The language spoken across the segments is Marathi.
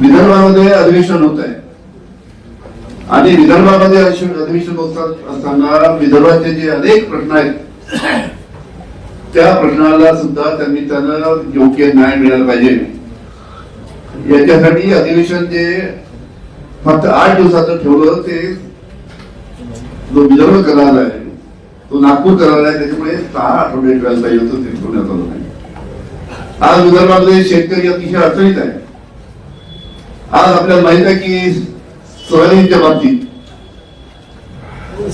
विदर्भामध्ये अधिवेशन होत आहे. आणि विदर्भामध्ये अधिवेशन अधिवेशन होत असताना विदर्भाचे जे अनेक प्रश्न आहेत त्या प्रश्नाला सुद्धा त्यांनी त्यांना योग्य न्याय मिळाला पाहिजे. याच्यासाठी अधिवेशन जे फक्त आठ दिवसाचं ठेवलं ते जो विदर्भ करार आहे तो नागपूर करार आहे त्याच्यामुळे सहा आठवडे मिळायला पाहिजे होतं ते ठेवण्यात आलं नाही. आज विदर्भामध्ये शेतकरी अतिशय अडचणीत आहे. आज आपल्याला माहीत आहे की सोयाबीनच्या बाबतीत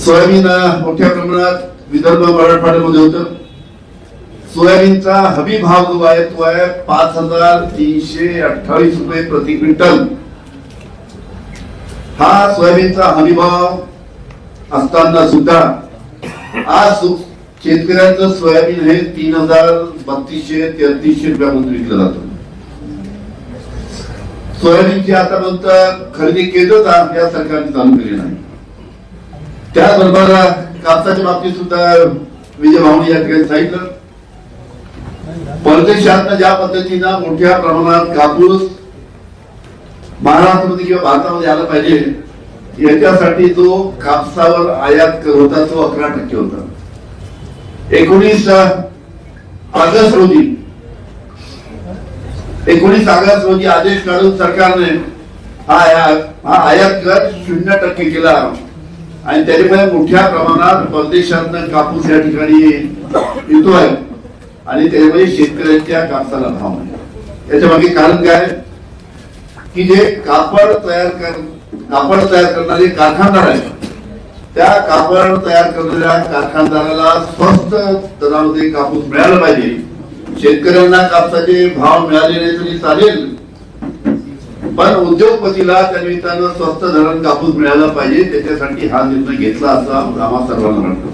सोयाबीन मोठ्या प्रमाणात विदर्भ मराठवाड्यामध्ये होतं. सोयाबीनचा हमी भाव जो आहे तो आहे पाच हजार तीनशे अठ्ठावीस रुपये प्रति क्विंटल. हा सोयाबीनचा हमी भाव असताना सुद्धा आज शेतकऱ्यांचं सोयाबीन हे तीन हजार बत्तीसशे तेहतीसशे रुपयामध्ये विकलं जातं. सोयाबीनची आतापर्यंत खरेदी केंद्र या सरकारने चालू केली नाही. त्याचबरोबर कापसाच्या बाबतीत सुद्धा विजय भावने या ठिकाणी सांगितलं. परदेशात ज्या पद्धतीनं मोठ्या प्रमाणात कापूस महाराष्ट्रामध्ये किंवा भारतामध्ये आला पाहिजे याच्यासाठी जो कापसावर आयात होता तो अकरा टक्के होता. एकोणीस ऑगस्ट रोजी एकोणीस ऑगस्ट रोजी आदेश काढून सरकारने हा आयात हा आयात कर शून्य टक्के केला. आणि त्याच्यामुळे मोठ्या प्रमाणात परदेशातनं कापूस या ठिकाणी येतो आहे आणि त्याच्यामुळे शेतकऱ्यांच्या कापसाला भाव नाही याच्या मागे कारण काय की जे कापड तयार कर कापड तयार करणारे कारखानदार आहेत त्या कापड तयार करणाऱ्या कारखानदाराला स्वस्त दरामध्ये कापूस मिळाला पाहिजे. शेतकऱ्यांना कापसाचे भाव मिळाले नाही तरी चालेल. पण उद्योगपतीला त्या निमित्तानं स्वस्त धरण कापूस मिळाला पाहिजे त्याच्यासाठी हा निर्णय घेतला असा आम्हा सर्वांना वाटतो.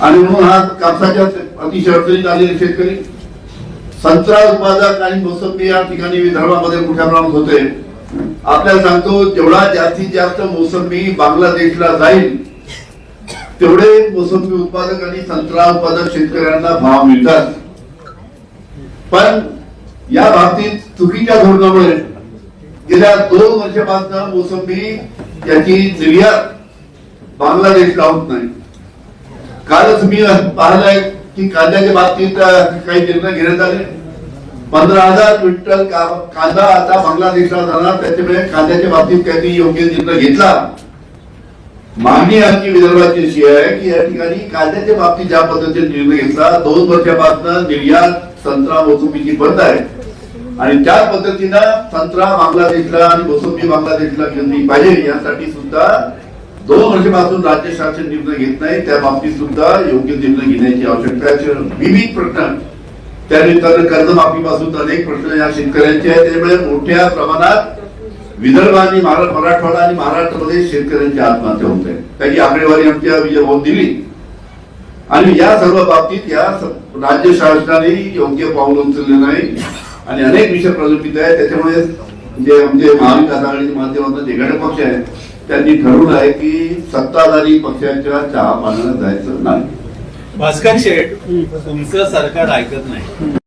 आणि म्हणून हा कापसाच्या अतिशय अडचणीत आलेले शेतकरी संत्रा उत्पादक आणि मोसंबी या ठिकाणी विदर्भामध्ये मोठ्या प्रमाणात होते. आपल्याला सांगतो जेवढा जास्तीत जास्त मोसंबी बांगलादेशला जाईल तेवढे मोसंबी उत्पादक आणि संत्रा उत्पादक शेतकऱ्यांना भाव मिळतात. पण या बाबतीत चुकीच्या धोरणामुळे गेल्या दोन वर्षापासून मोसंबी याची निर्यात बांगलादेशला होत नाही. कालच मी पाहिलंय की कांद्याच्या बाबतीत काही निर्णय घेण्यात आले. पंधरा हजार क्विंटल का- कांदा आता बांगलादेशला जाणार त्याच्यामुळे कांद्याच्या बाबतीत काही योग्य निर्णय घेतला. मागणी आमची विदर्भाची अशी आहे की या ठिकाणी कांद्याच्या बाबतीत ज्या पद्धतीने निर्णय घेतला दोन वर्षापासून निर्यात संत्रा मोसंबीची बंद आहे. आणि त्याच पद्धतीनं संत्रा बांगलादेशला आणि मोसंबी बांगलादेशला घेऊन पाहिजे यासाठी सुद्धा दोन वर्षापासून राज्य शासन निर्णय घेत नाही. त्या बाबतीत सुद्धा योग्य निर्णय घेण्याची आवश्यकता विविध प्रश्न त्या कर्जमाफीपासून अनेक प्रश्न या शेतकऱ्यांचे आहेत. त्यामुळे मोठ्या प्रमाणात विदर्भ आणि मराठवाडा आणि महाराष्ट्रामध्ये शेतकऱ्यांची आत्महत्या होत आहे त्याची आकडेवारी आमच्या विजय भाऊ दिली. आणि या सर्व बाबतीत या राज्य शासनाने योग्य पाऊल उचलले नाही. आणि अनेक विषय प्रलंबित आहे त्याच्यामुळे जे आमचे महाविकास आघाडीच्या माध्यमातून जे घटक पक्ष आहेत त्यांनी ठरवलं आहे की सत्ताधारी पक्षाच्या चहा पाण्याला जायचं नाही. भास्कर शेठ तुमचं सरकार ऐकत नाही.